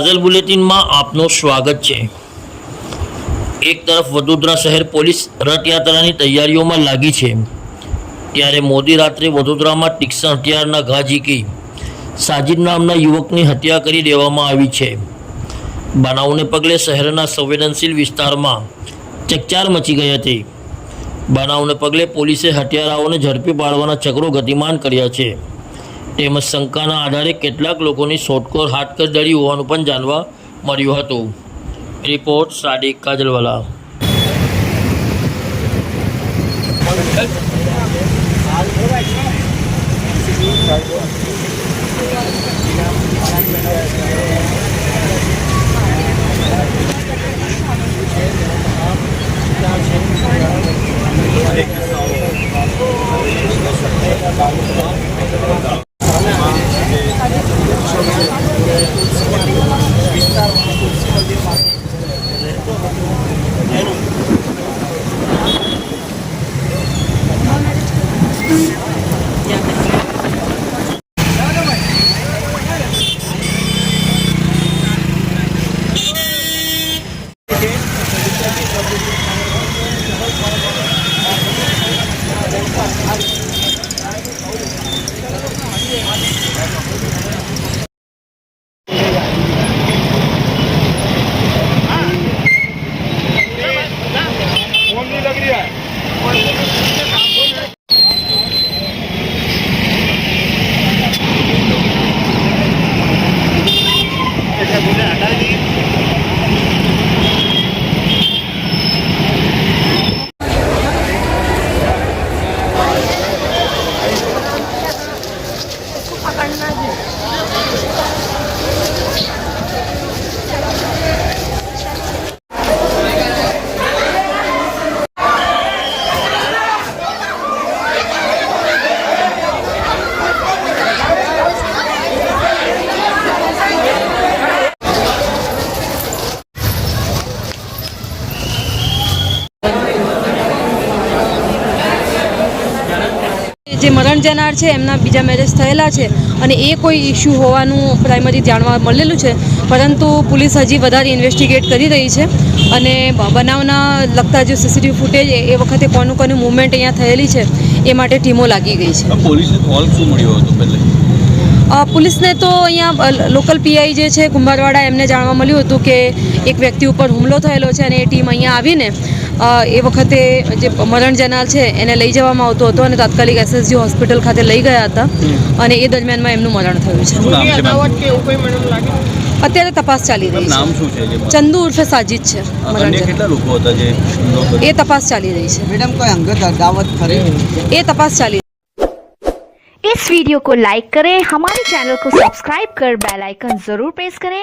કાજલ બુલેટિનમાં આપનું સ્વાગત છે. એક તરફ વડોદરા શહેર પોલીસ રથયાત્રાની તૈયારીઓમાં લાગી છે. ત્યારે મોદી રાત્રે વડોદરામાં તીક્ષ્ણ હથિયારના ઘા ઝીકી સાજિદ નામના યુવકની હત્યા કરી દેવામાં આવી છે. બનાવને પગલે શહેરના સંવેદનશીલ વિસ્તારમાં ચકચાર મચી ગઈ હતી. બનાવને પગલે પોલીસે હત્યારાઓને ઝડપી પાડવાના ચક્રો ગતિમાન કર્યા છે. તેમજ શંકાના આધારે કેટલાક લોકોની શોધખોળ હાથકર દળી હોવાનું પણ જાણવા મળ્યું હતું. રિપોર્ટ સાડિક કાજલવાલા. I જે મરણ જનાર છે એમના બીજા મેરેજ થયેલા છે અને એ કોઈ ઇસ્યુ હોવાનું પ્રાઇમરી જાણવા મળેલું છે. પરંતુ પોલીસ હજી વધારે ઇન્વેસ્ટિગેટ કરી રહી છે અને બનાવના લગતા જે સીસીટીવી ફૂટેજ એ વખતે કોનું કોનું મુવમેન્ટ અહીંયા થયેલી છે એ માટે ટીમો લાગી ગઈ છે. પોલીસને કોલ શું મળ્યો હતો પહેલે? પોલીસને તો અહીંયા લોકલ પીઆઈ જે છે કુંભારવાડા એમને જાણવા મળ્યું હતું કે એક વ્યક્તિ ઉપર હુમલો થયેલો છે અને એ ટીમ અહીંયા આવીને એ વખતે જે મરણ જનાર છે એને લઈ જવામાં આવતો હતો અને તાત્કાલિક એસએસજી હોસ્પિટલ ખાતે લઈ ગયા હતા અને એ દરમિયાનમાં એમનું મરણ થયું છે શું નામ છે મેમ અત્યારે તપાસ ચાલી રહી નામ છે શું છે જે ચંદુ ઉર્ફે સાજિદ છે મરણ અન્ય જનાર કેટલા લોકો હતા જે હુમલો કર્યો? એ તપાસ ચાલી રહી છે मैडम कोई अंगत अदावत खरी એ તપાસ ચાલી इस वीडियो को लाइक करें हमारे चैनल को सब्सक्राइब कर बेल आइकन जरूर प्रेस करें